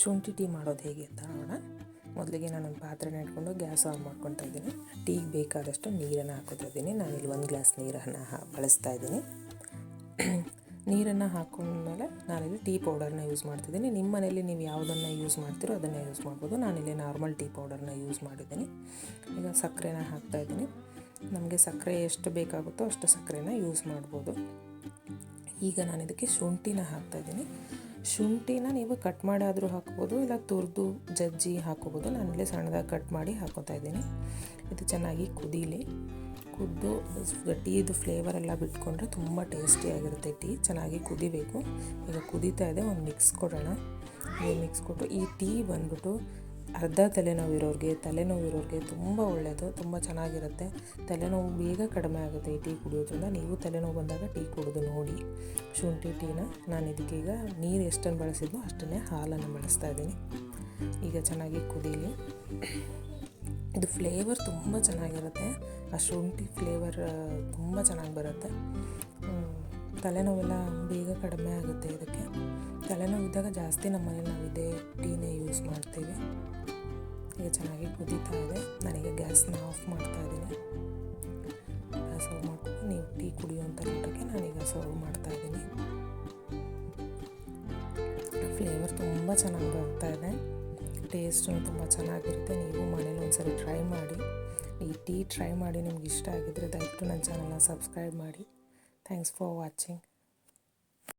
ಶುಂಠಿ ಟೀ ಮಾಡೋದು ಹೇಗೆ ಅಂತ ನೋಡೋಣ. ಮೊದಲಿಗೆ ನಾನೊಂದು ಪಾತ್ರೆನ ಇಟ್ಕೊಂಡು ಗ್ಯಾಸ್ ಆನ್ ಮಾಡ್ಕೊತಾ ಇದ್ದೀನಿ. ಟೀಗೆ ಬೇಕಾದಷ್ಟು ನೀರನ್ನು ಹಾಕೋತಾ ಇದ್ದೀನಿ. ನಾನು ಇಲ್ಲಿ ಒಂದು ಗ್ಲಾಸ್ ನೀರನ್ನು ಬಳಸ್ತಾ ಇದ್ದೀನಿ. ನೀರನ್ನು ಹಾಕೊಂಡ್ಮೇಲೆ ನಾನಿಲ್ಲಿ ಟೀ ಪೌಡರ್ನ ಯೂಸ್ ಮಾಡ್ತಿದ್ದೀನಿ ನಿಮ್ಮ ಮನೇಲಿ ನೀವು ಯಾವುದನ್ನು ಯೂಸ್ ಮಾಡ್ತೀರೋ ಅದನ್ನು ಯೂಸ್ ಮಾಡ್ಬೋದು. ನಾನಿಲ್ಲಿ ನಾರ್ಮಲ್ ಟೀ ಪೌಡರ್ನ ಯೂಸ್ ಮಾಡಿದ್ದೀನಿ. ಈಗ ಸಕ್ಕರೆನ ಹಾಕ್ತಾಯಿದ್ದೀನಿ ನಮಗೆ ಸಕ್ಕರೆ ಎಷ್ಟು ಬೇಕಾಗುತ್ತೋ ಅಷ್ಟು ಸಕ್ಕರೆನ ಯೂಸ್ ಮಾಡ್ಬೋದು. ಈಗ ನಾನು ಇದಕ್ಕೆ ಶುಂಠಿನ ಹಾಕ್ತಾಯಿದ್ದೀನಿ ಶುಂಠಿನ ನೀವು ಕಟ್ ಮಾಡಾದರೂ ಹಾಕ್ಬೋದು, ಇಲ್ಲ ತುರಿದು ಜಜ್ಜಿ ಹಾಕೋಬೋದು. ನಾನಿಲ್ಲೇ ಸಣ್ಣದಾಗಿ ಕಟ್ ಮಾಡಿ ಹಾಕೋತಾ ಇದ್ದೀನಿ. ಇದು ಚೆನ್ನಾಗಿ ಕುದೀಲಿ. ಕುದ್ದು ಟೀದು ಫ್ಲೇವರ್ ಎಲ್ಲ ಬಿಟ್ಕೊಂಡ್ರೆ ತುಂಬ ಟೇಸ್ಟಿಯಾಗಿರುತ್ತೆ ಟೀ. ಚೆನ್ನಾಗಿ ಕುದಿಬೇಕು. ಈಗ ಕುದೀತಾ ಇದೆ, ಒಂದು ಮಿಕ್ಸ್ ಕೊಡೋಣ. ಮಿಕ್ಸ್ ಕೊಟ್ಟು ಈ ಟೀ ಬಂದ್ಬಿಟ್ಟು ಅರ್ಧ ತಲೆನೋವು ಇರೋರಿಗೆ ತಲೆನೋವು ಇರೋರಿಗೆ ತುಂಬ ಒಳ್ಳೆಯದು, ತುಂಬ ಚೆನ್ನಾಗಿರುತ್ತೆ. ತಲೆನೋವು ಬೇಗ ಕಡಿಮೆ ಆಗುತ್ತೆ ಈ ಟೀ ಕುಡಿಯೋದ್ರಿಂದ. ನೀವು ತಲೆನೋವು ಬಂದಾಗ ಟೀ ಕುಡಿದು ನೋಡಿ. ಶುಂಠಿ ಟೀನ ನಾನು ಇದಕ್ಕೀಗ ನೀರು ಎಷ್ಟನ್ನು ಬಳಸಿದ್ನೋ ಅಷ್ಟನ್ನೇ ಹಾಲನ್ನು ಬಳಸ್ತಾ ಇದ್ದೀನಿ. ಈಗ ಚೆನ್ನಾಗಿ ಕುದೀಲಿ. ಇದು ಫ್ಲೇವರ್ ತುಂಬ ಚೆನ್ನಾಗಿರುತ್ತೆ. ಆ ಶುಂಠಿ ಫ್ಲೇವರ್ ತುಂಬ ಚೆನ್ನಾಗಿ ಬರುತ್ತೆ. ತಲೆನೋವೆಲ್ಲ ಬೇಗ ಕಡಿಮೆ ಆಗುತ್ತೆ ಇದಕ್ಕೆ. ತಲೆನೋವು ಇದ್ದಾಗ ಜಾಸ್ತಿ ನಮ್ಮ ಮನೇಲಿ ನಾವು ಇದೇ ಟೀನೇ ಯೂಸ್ ಮಾಡ್ತೀವಿ. ಈಗ ಚೆನ್ನಾಗಿ ಕುದೀತಾ ಇದೆ. ನಾನೀಗ ಗ್ಯಾಸ್ನ ಆಫ್ ಮಾಡ್ತಾ ಇದ್ದೀನಿ. ಆಫ್ ಮಾಡ್ಕೊಂಡು ನೀವು ಟೀ ಕುಡಿಯುವಂಥ ಊಟಕ್ಕೆ ನಾನೀಗ ಸರ್ವ್ ಮಾಡ್ತಾ ಇದ್ದೀನಿ. ಫ್ಲೇವರ್ ತುಂಬ ಚೆನ್ನಾಗಿ ಬರ್ತಾ ಇದೆ. ಟೇಸ್ಟು ತುಂಬ ಚೆನ್ನಾಗಿರುತ್ತೆ. ನೀವು ಮನೇಲಿ ಒಂದ್ಸರಿ ಟ್ರೈ ಮಾಡಿ. ಈ ಟೀ ಟ್ರೈ ಮಾಡಿ ನಿಮ್ಗೆ ಇಷ್ಟ ಆಗಿದ್ದರೆ ದಯವಿಟ್ಟು ನನ್ನ ಚಾನಲ್ನ ಸಬ್ಸ್ಕ್ರೈಬ್ ಮಾಡಿ. Thanks for watching.